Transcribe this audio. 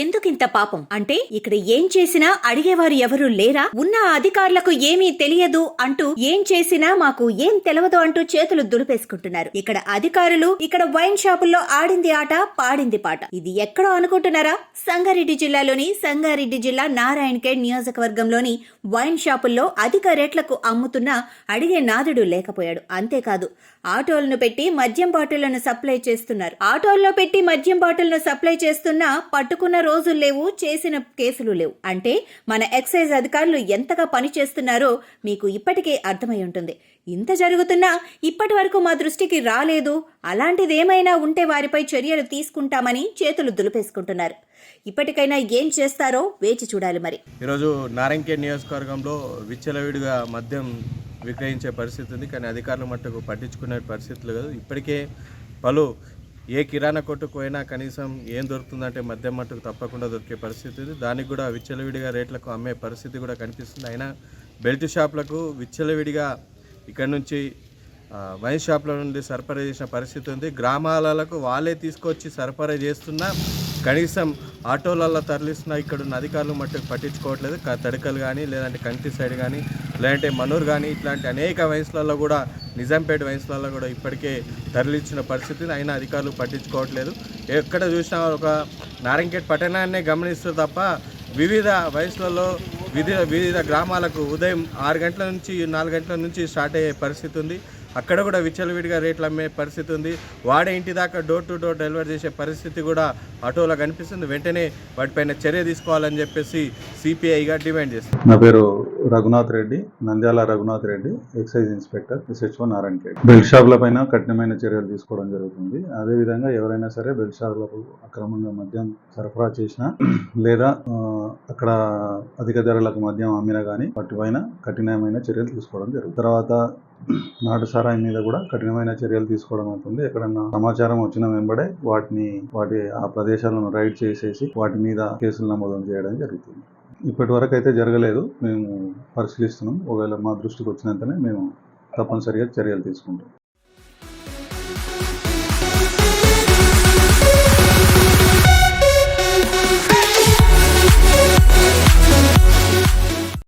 ఎందుకింత పాపం? అంటే ఇక్కడ ఏం చేసినా అడిగేవారు ఎవరు లేరా? ఉన్న అధికారులకు ఏమీ తెలియదు అంటూ ఏం చేసినా మాకు ఏం తెలవదు అంటూ చేతులు దులిపేసుకుంటున్నారు. ఇక్కడ అధికారులు ఇక్కడ వైన్ షాపుల్లో ఆడింది ఆట పాడింది పాట. ఇది ఎక్కడో అనుకుంటున్నారా? సంగారెడ్డి జిల్లాలోని సంగారెడ్డి జిల్లా నారాయణఖేడ్ నియోజకవర్గంలోని వైన్ షాపుల్లో అధిక రేట్లకు అమ్ముతున్న అడిగే నాదుడు లేకపోయాడు. అంతేకాదు ఆటోలను పెట్టి మద్యం బాటిళ్ళను సప్లై చేస్తున్నారు. ఆటోల్లో పెట్టి మద్యం బాటిల్ను సప్లై చేస్తున్నా పట్టుకున్న రోజులు లేవు చేసిన కేసులు లేవు. అంటే మన ఎక్సైజ్ అధికారులు ఎంతగా పని చేస్తున్నారో మీకు ఇప్పటికే అర్థమై ఉంటుంది. ఇంత జరుగుతున్నా ఇప్పటి వరకు మా దృష్టికి రాలేదు. అలాంటిది ఏమైనా ఉంటే వారిపై చర్యలు తీసుకుంటామని చేతులు దులిపేసుకుంటున్నారు. ఇప్పటికైనా ఏం చేస్తారో వేచి చూడాలి మరి. ఈరోజు నారంకే నియోజకవర్గంలో విచ్చలవిడిగా మద్యం విక్రయించే పరిస్థితి ఉంది. కానీ అధికారులు మట్టుకు పట్టించుకునే పరిస్థితులు కాదు. ఇప్పటికే పలు ఏ కిరాణా కొట్టుకు పోయినా కనీసం ఏం దొరుకుతుందంటే మద్యం మట్టుకు తప్పకుండా దొరికే పరిస్థితి ఉంది. దానికి కూడా విచ్చలవిడిగా రేట్లకు అమ్మే పరిస్థితి కూడా కనిపిస్తుంది. అయినా బెల్ట్ షాపులకు విచ్చలవిడిగా ఇక్కడ నుంచి వైన్ షాప్ల నుండి సరఫరా చేసిన పరిస్థితి ఉంది. గ్రామాలకు వాళ్ళే తీసుకొచ్చి సరఫరా చేస్తున్నా కనీసం ఆటోలలో తరలిస్తున్న ఇక్కడ ఉన్న అధికారులు మట్టుకు పట్టించుకోవట్లేదు. తడకలు కానీ లేదంటే కంటి సైడ్ కానీ లేదంటే మనూర్ కానీ ఇట్లాంటి అనేక వయసులలో కూడా నిజాంపేట వయసులలో కూడా ఇప్పటికే తరలించిన పరిస్థితిని అయినా అధికారులు పట్టించుకోవట్లేదు. ఎక్కడ చూసినా ఒక నారంకేట్ పట్టణాన్నే గమనిస్తారు తప్ప వివిధ వయసులలో వివిధ వివిధ గ్రామాలకు ఉదయం ఆరు గంటల నుంచి నాలుగు గంటల నుంచి స్టార్ట్ అయ్యే పరిస్థితి ఉంది. అక్కడ కూడా విచ్చలవిడిగా రేట్లు అమ్మే పరిస్థితి ఉంది. వాడే ఇంటి దాకా డోర్ టు డోర్ డెలివరీ చేసే పరిస్థితి కూడా ఆటోలో కనిపిస్తుంది. వెంటనే వాటిపైన చర్య తీసుకోవాలని చెప్పేసి సిపిఐగా డిమాండ్ చేస్తుంది. నా పేరు Raghunath Reddy Nandyala Raghunath Reddy excise inspector SHO Narayana Reddy. Belt షాపులపైన కఠినమైన చర్యలు తీసుకోవడం జరుగుతుంది. అదేవిధంగా ఎవరైనా సరే బెల్ట్ షాపులకు అక్రమంగా మద్యం సరఫరా చేసినా లేదా అక్కడ అధిక ధరలకు మద్యం అమ్మినా కానీ వాటిపైన కఠినమైన చర్యలు తీసుకోవడం జరుగుతుంది. తర్వాత నాటు సారాయి మీద కూడా కఠినమైన చర్యలు తీసుకోవడం అవుతుంది. ఎక్కడన్నా సమాచారం వచ్చిన వెంబడే వాటిని వాటి ఆ ప్రదేశాలను రైడ్ చేసేసి వాటి మీద కేసులు నమోదు చేయడం జరుగుతుంది. ఇప్పటి వరకు అయితే జరగలేదు. మేము పరిశీలిస్తున్నాం. ఒకవేళ మా దృష్టికి వచ్చినంతనే మేము తప్పనిసరిగా చర్యలు తీసుకుంటాం.